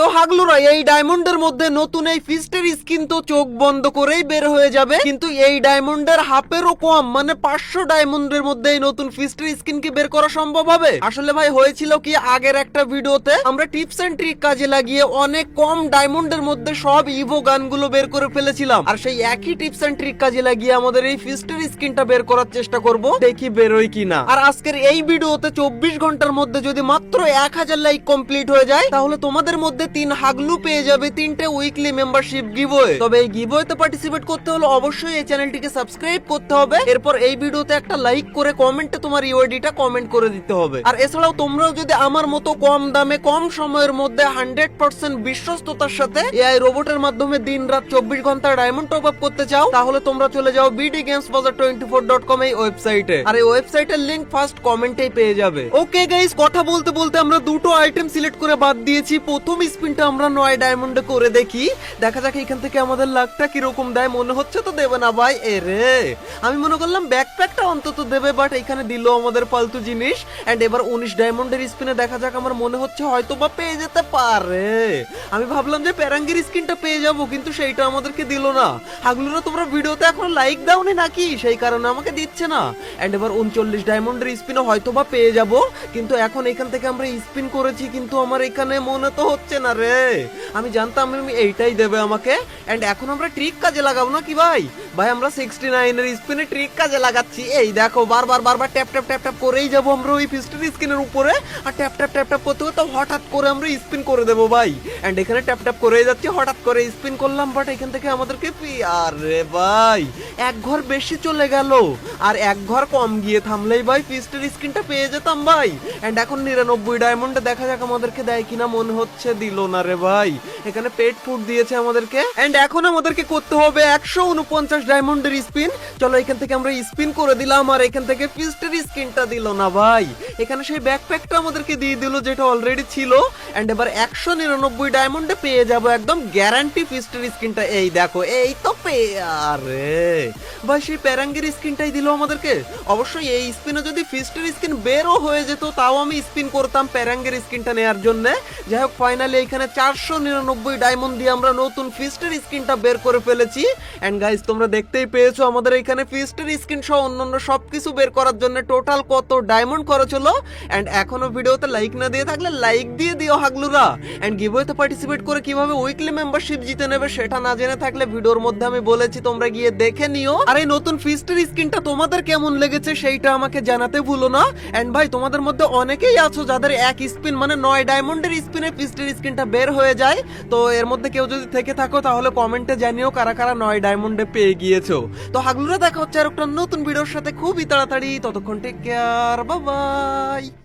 তো হাগলুরা, এই ডায়মন্ডের মধ্যে নতুন এই ফিস্টের স্কিন তো চোখ বন্ধ করেই বের হয়ে যাবে। কিন্তু এই ডায়মন্ডের হাফেরও কম মানে পাঁচশো ডায়মন্ডের মধ্যে এই নতুন ফিস্টের স্কিন কি বের করা সম্ভব হবে? আসলে ভাই, হয়েছিল কি আগের একটা ভিডিওতে, আমরা টিপস এন্ড ট্রিক কাজে লাগিয়ে অনেক কম ডায়মন্ডের মধ্যে সব ইভো গানগুলো বের করে ফেলেছিলাম। আর সেই একই টিপস এন্ড ট্রিক কাজে লাগিয়ে আমাদের এই ফিস্টের স্কিনটা বের করার চেষ্টা করব, দেখি বেরোয় কিনা। আর আজকের এই ভিডিওতে চব্বিশ ঘণ্টার মধ্যে যদি মাত্র এক হাজার লাইক কমপ্লিট হয়ে যায়, তাহলে তোমাদের মধ্যে তিন হাগলু পেয়ে যাবে, তিনটে উইকলি মেম্বারশিপ গিভওয়ে তবে এই গিভওয়েতে পার্টিসিপেট করতে হলে অবশ্যই এই চ্যানেলটিকে সাবস্ক্রাইব করতে হবে। এরপর এই ভিডিওতে একটা লাইক করে কমেন্টে তোমার ইউআইডিটা কমেন্ট করে দিতে হবে। আর এছাড়াও তোমরাও যদি আমার মতো কম দামে, কম সময়ের মধ্যে হান্ড্রেড পার্সেন্ট বিশ্বস্ততার সাথে এআই রোবটের মাধ্যমে দিন রাত চব্বিশ ঘণ্টা ডায়মন্ড টপ আপ করতে চাও, তাহলে তোমরা চলে যাও BD games Bazar twenty four dot com এই ওয়েবসাইটে আর এই ওয়েবসাইটের লিঙ্ক ফার্স্ট কমেন্টেই পেয়ে যাবে। ওকে গাইস কথা বলতে বলতে আমরা দুটো আইটেম সিলেক্ট করে বাদ দিয়েছি। প্রথম স্পিনটা আমরা নয় ডায়মন্ডে করে দেখি। দেখা যাক এখান থেকে আমাদের লাখটা কীরকম দেয়, মনে হচ্ছে তো দেবে না ভাই। এ রে, আমি মনে করলাম ব্যাকপ্যাকটা অন্তত দেবে বাট এখানে দিল আমাদের ফালতু জিনিস। এন্ড এবার উনিশ ডায়মন্ডের স্পিনে দেখা যাক আমার মনে হচ্ছে হয়তো বা পেয়ে যেতে পারে। আমি ভাবলাম যে প্যারাঙ্গির স্কিনটা পেয়ে যাব, কিন্তু সেইটা আমাদেরকে দিল না। হাগলুরা, তোমরা ভিডিওতে এখন লাইক দাওনি নাকি? সেই কারণে আমাকে দিচ্ছে না। এন্ড এবার উনচল্লিশ ডায়মন্ডের স্পিনও হয়তো বা পেয়ে যাব। কিন্তু এখন এখান থেকে আমরা স্পিন করেছি, কিন্তু আমার এখানে মনে তো হচ্ছে না। রে? আমি জানতাম আমি এইটাই দেবে আমাকে। এন্ড এখন আমরা ট্রিক কাজে লাগাবো না কি ভাই? ভাই, আমরা সিক্সটি নাইনের স্পিনে ট্রিক কাজে লাগাচ্ছি। এই দেখো, বারবার বারবার ট্যাপ ট্যাপ ট্যাপ ট্যাপ করেই যাব আমরা ওই ফিস্টের স্কিনের উপরে। আর ট্যাপ ট্যাপ ট্যাপ ট্যাপ করতে করতে হঠাৎ করে আমরা স্পিন করে দেবো ভাই। এন্ড এখানে ট্যাপ ট্যাপ করেই যাচ্ছি, হঠাৎ করে স্পিন করলাম বাট এখান থেকে আমাদেরকে আরে ভাই, এক ঘর বেশি চলে গেল। আর এক ঘর কম গিয়ে থামলেই ভাই ফিস্টের স্কিনটা পেয়ে যেতাম ভাই। এন্ড এখন নিরানব্বই ডায়মন্ডে দেখা যাক আমাদেরকে দেয় কিনা, মনে হচ্ছে দিল না রে ভাই। এখানে পেট ফুড দিয়েছে আমাদেরকে। এন্ড এখন আমাদেরকে করতে হবে একশো উনপঞ্চাশ ডায়মন্ডের স্পিন চলো এখান থেকে আমরা স্পিন করে দিলাম আর এখান থেকে ফিস্টের স্কিনটা দিল না ভাই। এখানে সেই ব্যাকপ্যাকটা আমাদেরকে দিয়ে দিল, যেটা অলরেডি ছিল। এন্ড এবার একশো নিরানব্বই ডায়মন্ডে পেয়ে যাব একদম গ্যারান্টি ফিস্টের স্কিনটা এই দেখো, এই তো পেয়ে আরে! ভাই, সেই প্যারাঙ্গের স্কিনটাই দিল আমাদেরকে। অবশ্যই এই স্পিনে যদি ফিস্টের স্কিন বেরও হয়ে যেত, তাও আমি স্পিন করতাম প্যারাঙ্গের স্কিনটা নেওয়ার জন্য। যাই হোক ফাইনালি এখানে চারশো নিরানব্বই ডায়মন্ড দিয়ে আমরা নতুন ফিস্টের স্কিনটা বের করে ফেলেছি। অ্যান্ড গাইজ তোমরা দেখতেই পেয়েছ আমাদের এখানে ফিস্টের স্কিন সহ অন্যান্য সবকিছু বের করার জন্য টোটাল কত ডায়মন্ড খরচ হলো। এন্ড এখনও ভিডিওতে লাইক না দিয়ে থাকলে লাইক দিয়ে দিও হাগলুরা। এন্ড গিভওয়েতে পার্টিসিপেট করে কীভাবে উইকলি মেম্বারশিপ জিতে নেবে সেটা না জেনে থাকলে ভিডিওর মধ্যে আমি বলেছি, তোমরা গিয়ে দেখে নিও। আর এই নতুন ফিস্টের স্কিনটা তোমাদের কেমন লেগেছে সেইটা আমাকে জানাতে ভুলো না। এন্ড ভাই, তোমাদের মধ্যে অনেকেই আছো যাদের এক স্পিন মানে নয় ডায়মন্ডের স্পিনে ফিস্টের স্কিনটা বের হয়ে যায়। তো এর মধ্যে কেউ যদি থেকে থাকো, তাহলে কমেন্টে জানিও কারা কারা নয় ডায়মন্ডে পেয়ে গিয়েছো। তো হাগলুরা দেখা হচ্ছে আর একটা নতুন ভিডিওর সাথে খুবই তাড়াতাড়ি। ততক্ষণ টেক কেয়ার はイ